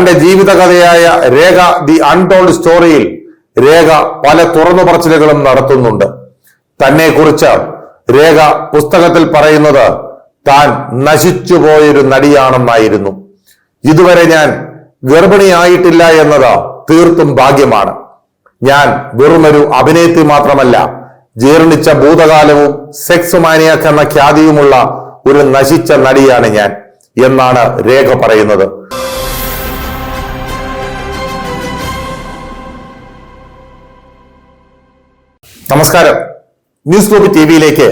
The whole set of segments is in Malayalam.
തന്റെ ജീവിതകഥയായ രേഖ ദി അൺടോൾഡ് സ്റ്റോറിയിൽ രേഖ പല തുറന്നു പറച്ചിലുകളും നടത്തുന്നുണ്ട്. തന്നെക്കുറിച്ച് രേഖ പുസ്തകത്തിൽ പറയുന്നത് താൻ നശിച്ചുപോയൊരു നടിയാണെന്നായിരുന്നു. ഇതുവരെ ഞാൻ ഗർഭിണിയായിട്ടില്ല എന്നത് തീർത്തും ഭാഗ്യമാണ്. ഞാൻ വെറുമൊരു അഭിനേത്രി മാത്രമല്ല ജീർണിച്ച ഭൂതകാലവും സെക്സ് മാനിയാക്ക് എന്ന ഖ്യാതിയുമുള്ള ഒരു നശിച്ച നടിയാണ് ഞാൻ എന്നാണ് രേഖ പറയുന്നത്. നമസ്കാരം. ന്യൂസ് ഗ്ലോബ് ടി വിയിലേക്ക്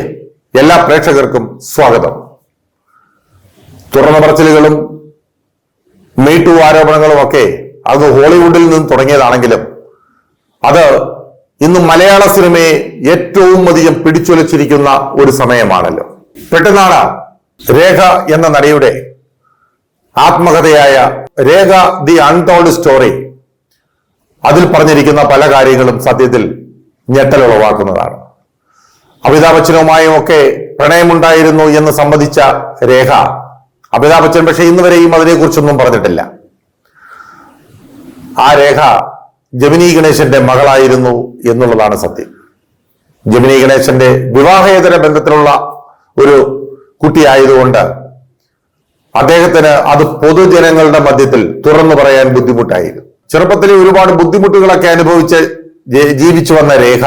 എല്ലാ പ്രേക്ഷകർക്കും സ്വാഗതം. തുറന്ന പറച്ചിലുകളും മീട്ടു ആരോപണങ്ങളും ഒക്കെ അത് ഹോളിവുഡിൽ നിന്ന് തുടങ്ങിയതാണെങ്കിലും അത് ഇന്ന് മലയാള സിനിമയെ ഏറ്റവും അധികം പിടിച്ചുലച്ചിരിക്കുന്ന ഒരു സമയമാണല്ലോ. പെട്ടെന്നാണ് രേഖ എന്ന നടിയുടെ ആത്മകഥയായ രേഖ ദി അൺടോൾഡ് സ്റ്റോറി അതിൽ പറഞ്ഞിരിക്കുന്ന പല കാര്യങ്ങളും സത്യത്തിൽ ഞെട്ടലുളവാക്കുന്നതാണ്. ഉളവാക്കുന്നതാണ് ബച്ചനുമായും ഒക്കെ പ്രണയമുണ്ടായിരുന്നു എന്ന് സംബന്ധിച്ച രേഖ അമിതാഭ് ബച്ചൻ പക്ഷെ ഇന്ന് വരെയും അതിനെക്കുറിച്ചൊന്നും പറഞ്ഞിട്ടില്ല. ആ രേഖ ജമിനി ഗണേശന്റെ മകളായിരുന്നു എന്നുള്ളതാണ് സത്യം. ജമിനി ഗണേശന്റെ വിവാഹേതര ബന്ധത്തിലുള്ള ഒരു കുട്ടിയായതുകൊണ്ട് അദ്ദേഹത്തിന് അത് പൊതുജനങ്ങളുടെ മധ്യത്തിൽ തുറന്നു പറയാൻ ബുദ്ധിമുട്ടായിരുന്നു. ചെറുപ്പത്തിലെ ഒരുപാട് ബുദ്ധിമുട്ടുകളൊക്കെ അനുഭവിച്ച് ജീവിച്ചു വന്ന രേഖ.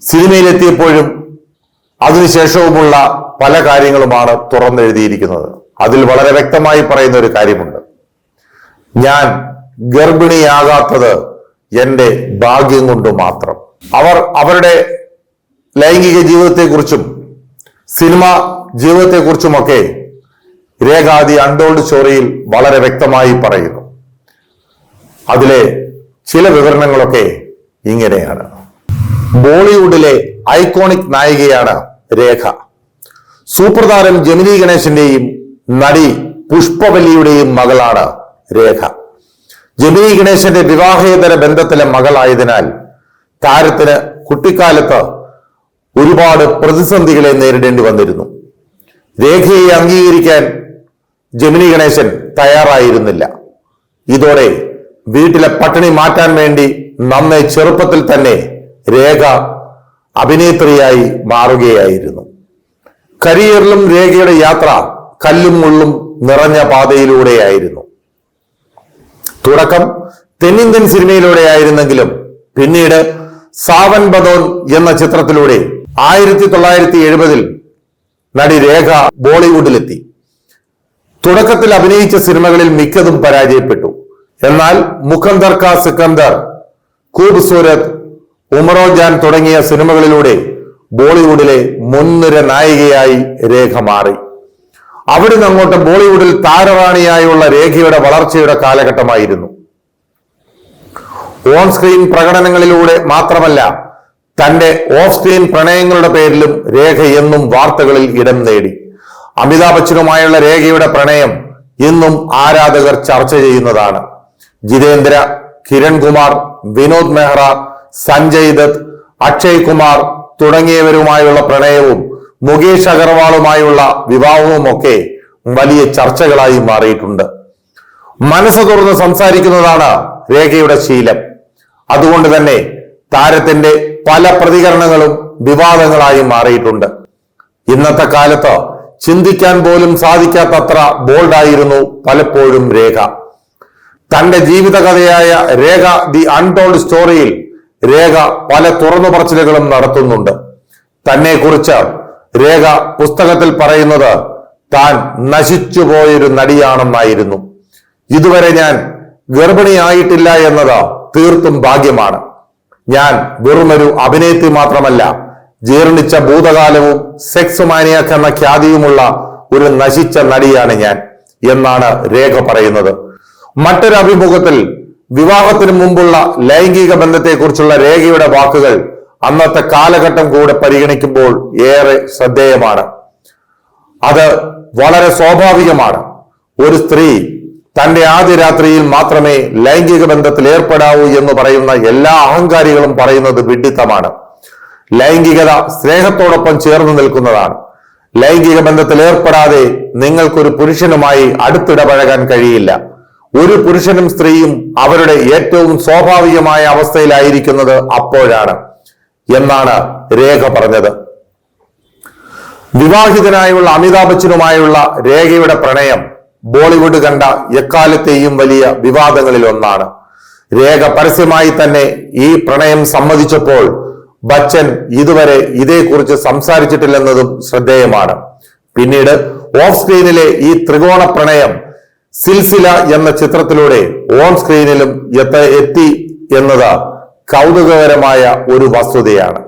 സിനിമയിലെത്തിയപ്പോഴും അതിനുശേഷവുമുള്ള പല കാര്യങ്ങളുമാണ് തുറന്നെഴുതിയിരിക്കുന്നത്. അതിൽ വളരെ വ്യക്തമായി പറയുന്ന ഒരു കാര്യമുണ്ട്. ഞാൻ ഗർഭിണിയാകാത്തത് എന്റെ ഭാഗ്യം കൊണ്ട് മാത്രം. അവർ അവരുടെ ലൈംഗിക ജീവിതത്തെക്കുറിച്ചും സിനിമ ജീവിതത്തെക്കുറിച്ചുമൊക്കെ രേഖാദി അൺടോൾഡ് സ്റ്റോറിയിൽ വളരെ വ്യക്തമായി പറയുന്നു. അതിലെ ചില വിവരണങ്ങളൊക്കെ ഇങ്ങനെയാണ്. ബോളിവുഡിലെ ഐക്കോണിക് നായികയാണ് രേഖ. സൂപ്പർ താരം ജമിനി ഗണേശന്റെയും നടി പുഷ്പവല്ലിയുടെയും മകളാണ് രേഖ. ജമിനി ഗണേശന്റെ വിവാഹേതര ബന്ധത്തിലെ മകളായതിനാൽ താരത്തിന് കുട്ടിക്കാലത്ത് ഒരുപാട് പ്രതിസന്ധികളെ നേരിടേണ്ടി വന്നിരുന്നു. രേഖയെ അംഗീകരിക്കാൻ ജമിനി ഗണേശൻ തയ്യാറായിരുന്നില്ല. ഇതോടെ വീട്ടിലെ പട്ടിണി മാറ്റാൻ വേണ്ടി നമ്മെ ചെറുപ്പത്തിൽ തന്നെ രേഖ അഭിനേത്രിയായി മാറുകയായിരുന്നു. കരിയറിലും രേഖയുടെ യാത്ര കല്ലും മുള്ളും നിറഞ്ഞ പാതയിലൂടെയായിരുന്നു. തുടക്കം തെന്നിന്ത്യൻ സിനിമയിലൂടെയായിരുന്നെങ്കിലും പിന്നീട് സാവൻ ബദോൻ എന്ന ചിത്രത്തിലൂടെ ആയിരത്തി തൊള്ളായിരത്തി എഴുപതിൽ നടി രേഖ ബോളിവുഡിലെത്തി. തുടക്കത്തിൽ അഭിനയിച്ച സിനിമകളിൽ മിക്കതും പരാജയപ്പെട്ടു. എന്നാൽ മുഖന്ദർ കാ സിക്കന്ദർ കൂബ്സൂരത് ഉമറോ ജാൻ തുടങ്ങിയ സിനിമകളിലൂടെ ബോളിവുഡിലെ മുൻനിര നായികയായി രേഖ മാറി. അവിടുന്ന് അങ്ങോട്ട് ബോളിവുഡിൽ താരറാണിയായുള്ള രേഖയുടെ വളർച്ചയുടെ കാലഘട്ടമായിരുന്നു. ഓൺ സ്ക്രീൻ പ്രകടനങ്ങളിലൂടെ മാത്രമല്ല തന്റെ ഓഫ് സ്ക്രീൻ പ്രണയങ്ങളുടെ പേരിലും രേഖ എന്നും വാർത്തകളിൽ ഇടം നേടി. അമിതാഭ് ബച്ചനുമായുള്ള രേഖയുടെ പ്രണയം ഇന്നും ആരാധകർ ചർച്ച ചെയ്യുന്നതാണ്. ജിതേന്ദ്ര കിരൺകുമാർ വിനോദ് മെഹ്റ സഞ്ജയ് ദത്ത് അക്ഷയ് കുമാർ തുടങ്ങിയവരുമായുള്ള പ്രണയവും മുകേഷ് അഗർവാളുമായുള്ള വിവാഹവും ഒക്കെ വലിയ ചർച്ചകളായി മാറിയിട്ടുണ്ട്. മനസ്സ് തുറന്ന് സംസാരിക്കുന്നതാണ് രേഖയുടെ ശീലം. അതുകൊണ്ട് തന്നെ താരത്തിന്റെ പല പ്രതികരണങ്ങളും വിവാദങ്ങളായി മാറിയിട്ടുണ്ട്. ഇന്നത്തെ കാലത്ത് ചിന്തിക്കാൻ പോലും സാധിക്കാത്തത്ര ബോൾഡായിരുന്നു പലപ്പോഴും രേഖ. തന്റെ ജീവിതകഥയായ രേഖ ദി അൺടോൾഡ് സ്റ്റോറിയിൽ രേഖ പല തുറന്നു പറച്ചിലുകളും നടത്തുന്നുണ്ട്. തന്നെ കുറിച്ച് രേഖ പുസ്തകത്തിൽ പറയുന്നത് താൻ നശിച്ചുപോയൊരു നടിയാണെന്നായിരുന്നു. ഇതുവരെ ഞാൻ ഗർഭിണിയായിട്ടില്ല എന്നത് തീർത്തും ഭാഗ്യമാണ്. ഞാൻ വെറുമൊരു അഭിനേത്രി മാത്രമല്ല ജീർണിച്ച ഭൂതകാലവും സെക്സ് മാനിയാക്കെന്ന ഖ്യാതിയുമുള്ള ഒരു നശിച്ച നടിയാണ് ഞാൻ എന്നാണ് രേഖ പറയുന്നത്. മറ്റൊരു അഭിമുഖത്തിൽ വിവാഹത്തിന് മുമ്പുള്ള ലൈംഗിക ബന്ധത്തെക്കുറിച്ചുള്ള രേഖയുടെ വാക്കുകൾ അന്നത്തെ കാലഘട്ടം കൂടെ പരിഗണിക്കുമ്പോൾ ഏറെ ശ്രദ്ധേയമാണ്. അത് വളരെ സ്വാഭാവികമാണ്. ഒരു സ്ത്രീ തന്റെ ആദ്യ രാത്രിയിൽ മാത്രമേ ലൈംഗിക ബന്ധത്തിൽ ഏർപ്പെടാവൂ എന്ന് പറയുന്ന എല്ലാ അഹങ്കാരികളും പറയുന്നത് വിഡിത്തമാണ്. ലൈംഗികത സ്നേഹത്തോടൊപ്പം ചേർന്ന് നിൽക്കുന്നതാണ്. ലൈംഗിക ബന്ധത്തിൽ ഏർപ്പെടാതെ നിങ്ങൾക്കൊരു പുരുഷനുമായി അടുത്തിടപഴകാൻ കഴിയില്ല. ഒരു പുരുഷനും സ്ത്രീയും അവരുടെ ഏറ്റവും സ്വാഭാവികമായ അവസ്ഥയിലായിരിക്കുന്നത് അപ്പോഴാണ് എന്നാണ് രേഖ പറഞ്ഞത്. വിവാഹിതനായുള്ള അമിതാഭ് ബച്ചനുമായുള്ള രേഖയുടെ പ്രണയം ബോളിവുഡ് കണ്ട എക്കാലത്തെയും വലിയ വിവാദങ്ങളിൽ ഒന്നാണ്. രേഖ പരസ്യമായി തന്നെ ഈ പ്രണയം സമ്മതിച്ചപ്പോൾ ബച്ചൻ ഇതുവരെ ഇതേക്കുറിച്ച് സംസാരിച്ചിട്ടില്ലെന്നതും ശ്രദ്ധേയമാണ്. പിന്നീട് ഓഫ് സ്ക്രീനിലെ ഈ ത്രികോണ പ്രണയം സിൽസില എന്ന ചിത്രത്തിലൂടെ ഓൺ സ്ക്രീനിലും എത്ത എന്നത് കൗതുകകരമായ ഒരു വസ്തുതയാണ്.